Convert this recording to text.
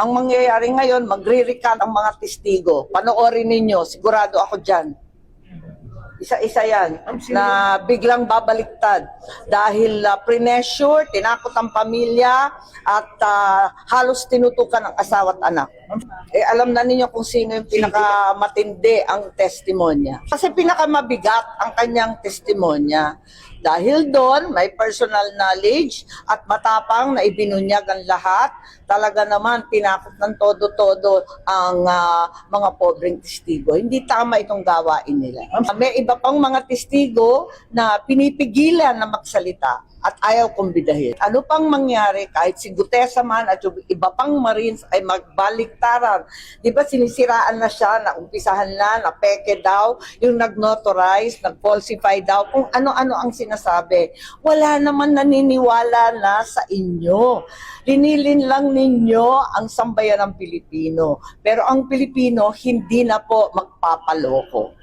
Ang mangyayari ngayon, magre-recant ang mga testigo. Panoorin ninyo, sigurado ako dyan. Isa-isa yan na biglang babaliktad dahil uh, pre-measure, tinakot ang pamilya at ah, halos tinutukan ang asawa at anak. Eh, alam na ninyo kung sino yung pinakamatindi ang testimonya. Kasi pinakamabigat ang kanyang testimonya. Dahil doon, may personal knowledge at matapang na ibinunyag ang lahat. Talaga naman, tinakot ng todo-todo ang ah, mga pobreng testigo. Hindi tama itong gawain nila. May iba pang mga testigo na pinipigilan na magsalita at ayaw kumbidahin. Ano pang mangyari kahit si Gutesa man at yung iba pang Marines ay magbaliktaran. Di ba sinisiraan na siya, na umpisahan na, na peke daw, yung nag-notarize, nag-falsify daw, kung ano-ano ang sinasabi. Wala naman naniniwala na sa inyo. Linilin lang ninyo ang sambayan ng Pilipino. Pero ang Pilipino hindi na po magpapaloko.